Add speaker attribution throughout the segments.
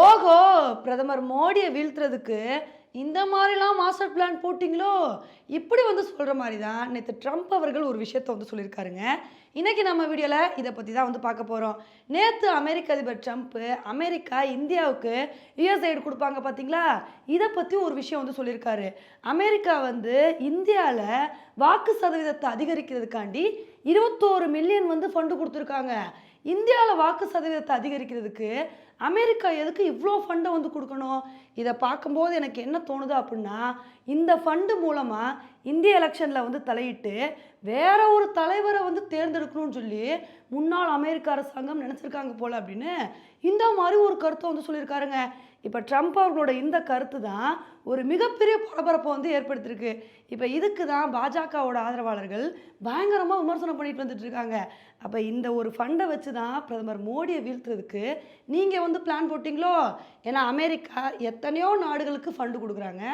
Speaker 1: ஓஹோ பிரதமர் மோடியை வீழ்த்துறதுக்கு இந்த மாதிரிலாம் மாஸ்டர் பிளான் போட்டிங்களோ? இப்படி வந்து சொல்கிற மாதிரி தான் நேற்று ட்ரம்ப் அவர்கள் ஒரு விஷயத்தை வந்து சொல்லியிருக்காருங்க. இன்றைக்கி நம்ம வீடியோவில் இதை பற்றி தான் வந்து பார்க்க போகிறோம் நேற்று அமெரிக்க அதிபர் ட்ரம்ப்பு அமெரிக்கா இந்தியாவுக்கு யுஎஸ் ஐடு கொடுப்பாங்க பார்த்தீங்களா இதை பற்றி ஒரு விஷயம் வந்து சொல்லியிருக்காரு. அமெரிக்கா வந்து இந்தியாவில் வாக்கு சதவீதத்தை அதிகரிக்கிறதுக்காண்டி இருபத்தோரு மில்லியன் வந்து ஃபண்டு கொடுத்துருக்காங்க. இந்தியாவில் வாக்கு சதவீதத்தை அதிகரிக்கிறதுக்கு அமெரிக்கா எதுக்கு இவ்வளோ ஃபண்டை வந்து கொடுக்கணும்? இதை பார்க்கும்போது எனக்கு என்ன தோணுது அப்படின்னா இந்த ஃபண்டு மூலமாக இந்திய எலெக்ஷனில் வந்து தலையிட்டு வேற ஒரு தலைவரை வந்து தேர்ந்தெடுக்கணும்னு சொல்லி முன்னாள் அமெரிக்க அரசாங்கம் நினச்சிருக்காங்க போல் அப்படின்னு இந்த மாதிரி ஒரு கருத்தை வந்து சொல்லியிருக்காருங்க. இப்போ ட்ரம்ப் அவர்களோட இந்த கருத்து தான் ஒரு மிகப்பெரிய பரபரப்பை வந்து ஏற்படுத்தியிருக்கு. இப்போ இதுக்கு தான் பாஜகவோட ஆதரவாளர்கள் பயங்கரமாக விமர்சனம் பண்ணிட்டு வந்துட்டு இருக்காங்க. அப்போ இந்த ஒரு ஃபண்டை வச்சு தான் பிரதமர் மோடியை வீழ்த்துறதுக்கு நீங்கள் வந்து பிளான் போட்டிங்களோ? ஏன்னா அமெரிக்கா எத்தனையோ நாடுகளுக்கு ஃபண்டு கொடுக்குறாங்க.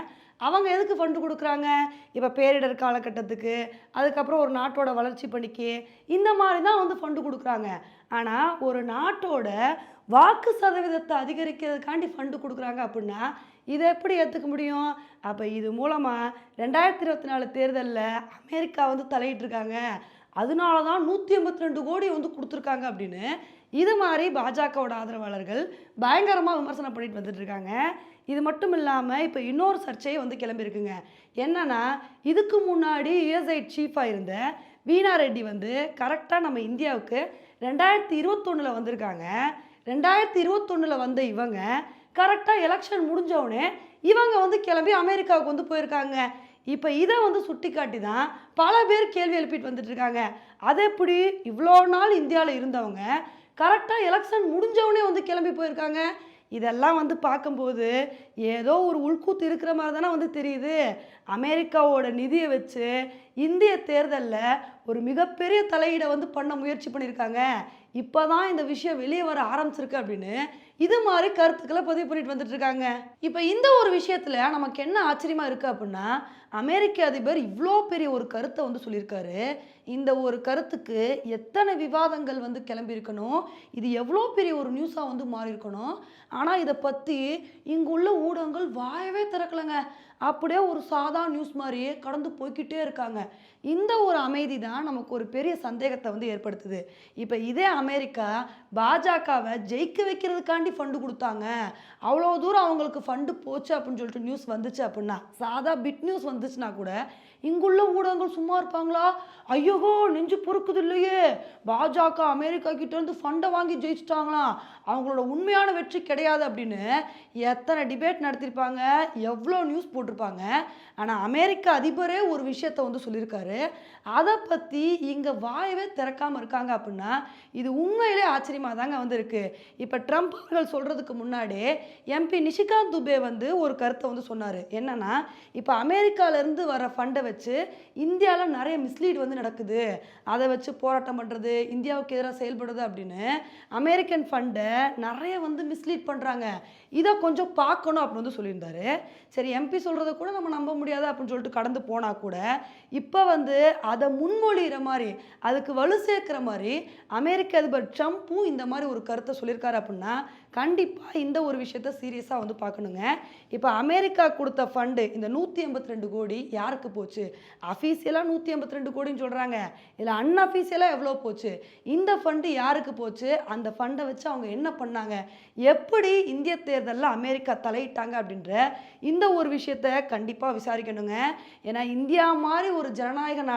Speaker 1: அவங்க எதுக்கு ஃபண்டு கொடுக்குறாங்க? இப்போ பேரிடர் காலகட்டத்துக்கு அதுக்கப்புறம் ஒரு நாட்டோட வளர்ச்சி பணிக்கு இந்த மாதிரி தான் வந்து ஃபண்டு கொடுக்குறாங்க. ஆனால் ஒரு நாட்டோட வாக்கு சதவீதத்தை அதிகரிக்கிறதுக்காண்டி ஃபண்டு கொடுக்குறாங்க அப்படின்னா இதை எப்படி ஏற்றுக்க முடியும்? அப்போ இது மூலமாக ரெண்டாயிரத்தி இருபத்தி நாலு தேர்தலில் அமெரிக்கா வந்து தலையிட்டிருக்காங்க. அதனால தான் நூற்றி ஐம்பத்தி ரெண்டு கோடி வந்து கொடுத்துருக்காங்க அப்படின்னு. இது மாதிரி பாஜகவோட ஆதரவாளர்கள் பயங்கரமாக விமர்சனம் பண்ணிட்டு வந்துட்டு இருக்காங்க. இது மட்டும் இல்லாமல் இப்போ இன்னொரு சர்ச்சையை வந்து கிளம்பியிருக்குங்க என்னன்னா இதுக்கு முன்னாடி யுஎஸ்ஐ சீஃபாக இருந்த வீணா ரெட்டி வந்து கரெக்டாக நம்ம இந்தியாவுக்கு ரெண்டாயிரத்தி இருபத்தொன்னில் வந்திருக்காங்க. ரெண்டாயிரத்தி இருபத்தொன்னில் வந்த இவங்க கரெக்டாக எலெக்ஷன் முடிஞ்சவுடனே இவங்க வந்து கிளம்பி அமெரிக்காவுக்கு வந்து போயிருக்காங்க. இப்போ இதை வந்து சுட்டி காட்டி தான் பல பேர் கேள்வி எழுப்பிட்டு வந்துட்டுருக்காங்க அது எப்படி இவ்வளோ நாள் இந்தியாவில் இருந்தவங்க கரெக்டாக எலெக்ஷன் முடிஞ்சவனே வந்து கிளம்பி போயிருக்காங்க? இதெல்லாம் வந்து பார்க்கும்போது ஏதோ ஒரு உள்கூத்து இருக்கிற மாதிரி தானே வந்து தெரியுது. அமெரிக்காவோட நிதியை வச்சு இந்திய தேர்தலில் ஒரு மிகப்பெரிய தலையீடை வந்து பண்ண முயற்சி பண்ணியிருக்காங்க. இப்போ தான் இந்த விஷயம் வெளியே வர ஆரம்பிச்சிருக்கு அப்படின்னு இது மாதிரி கருத்துக்களை பதிவு பண்ணிட்டு வந்துட்டு இருக்காங்க. இப்போ இந்த ஒரு விஷயத்தில் நமக்கு என்ன ஆச்சரியமா இருக்கு அப்படின்னா அமெரிக்க அதிபர் இவ்வளோ பெரிய ஒரு கருத்தை வந்து சொல்லியிருக்காரு. இந்த ஒரு கருத்துக்கு எத்தனை விவாதங்கள் வந்து கிளம்பியிருக்கணும் இது எவ்வளோ பெரிய ஒரு நியூஸாக வந்து மாறியிருக்கணும் ஆனால் இதை பற்றி இங்குள்ள ஊடகங்கள் வாயவே திறக்கலைங்க. அப்படியே ஒரு சாதா நியூஸ் மாதிரியே கடந்து போய்க்கிட்டே இருக்காங்க. இந்த ஒரு அமைதி தான் நமக்கு ஒரு பெரிய சந்தேகத்தை வந்து ஏற்படுத்துது. இப்போ இதே அமெரிக்கா பாஜகவை ஜெயிக்க வைக்கிறதுக்காண்டி ஃபண்டு கொடுத்தாங்க. அவ்வளோ தூரம் அவங்களுக்கு ஃபண்டு போச்சு அப்படின்னு சொல்லிட்டு நியூஸ் வந்துச்சு அப்படின்னா சாதா பிட் நியூஸ் வந்துச்சுன்னா கூட இங்குள்ள ஊடகங்கள் சும்மா இருப்பாங்களா? ஐயோகோ நெஞ்சு பொறுக்குது இல்லையே. பாஜக அமெரிக்கா கிட்டேருந்து ஃபண்டை வாங்கி ஜெயிச்சிட்டாங்களாம் அவங்களோட உண்மையான வெற்றி கிடையாது அப்படின்னு எத்தனை டிபேட் நடத்திருப்பாங்க எவ்வளோ நியூஸ் போட்டிருப்பாங்க. ஆனால் அமெரிக்க அதிபரே ஒரு விஷயத்தை வந்து சொல்லியிருக்காரு. அதை பற்றி இங்கே வாயவே திறக்காமல் இருக்காங்க அப்படின்னா இது இது உண்மையிலே ஆச்சரியமாக தாங்க வந்துருக்கு. இப்போ ட்ரம்ப் அவர்கள் சொல்கிறதுக்கு முன்னாடி எம்பி நிஷிகாந்த் துபே வந்து ஒரு கருத்தை வந்து சொன்னார். என்னன்னா இப்போ அமெரிக்காவிலேருந்து வர ஃபண்டை வச்சு இந்தியாவில் நிறைய மிஸ்லீட் வந்து நடக்குது. அதை வச்சு போராட்டம் பண்ணுறது இந்தியாவுக்கு எதிராக செயல்படுறது அப்படின்னு அமெரிக்கன் ஃபண்டை நிறைய வந்து மிஸ்லீட் பண்ணுறாங்க இதை கொஞ்சம் பார்க்கணும் அப்படின்னு வந்து சொல்லியிருந்தாரு. சரி எம்பி சொல்கிறத கூட நம்ம நம்ப முடியாது அப்படின்னு சொல்லிட்டு கடந்து போனால் கூட இப்போ வந்து அதை முன்மொழிகிற மாதிரி அதுக்கு வலு சேர்க்குற மாதிரி அமெரிக்க அமெரிக்க அதிபர் ட்ரம்ப்பும் இந்த மாதிரி ஒரு கருத்தை சொல்லியிருக்காரு அப்படின்னா கண்டிப்பாக இந்த ஒரு விஷயத்த சீரியஸாக வந்து பார்க்கணுங்க. இப்போ அமெரிக்கா கொடுத்த ஃபண்டு இந்த நூற்றி எண்பத்தி ரெண்டு கோடி யாருக்கு போச்சு? அஃபீஷியலாக நூற்றி எண்பத்தி ரெண்டு கோடின்னு சொல்கிறாங்க இதில் அன்அஃபீஷியலாக எவ்வளோ போச்சு? இந்த ஃபண்டு யாருக்கு போச்சு? அந்த ஃபண்டை வச்சு அவங்க என்ன பண்ணாங்க? எப்படி இந்திய தேர்தலில் அமெரிக்கா தலையிட்டாங்க அப்படின்ற இந்த ஒரு விஷயத்த கண்டிப்பாக விசாரிக்கணுங்க. ஏன்னா இந்தியா மாதிரி ஒரு ஜனநாயக நாடு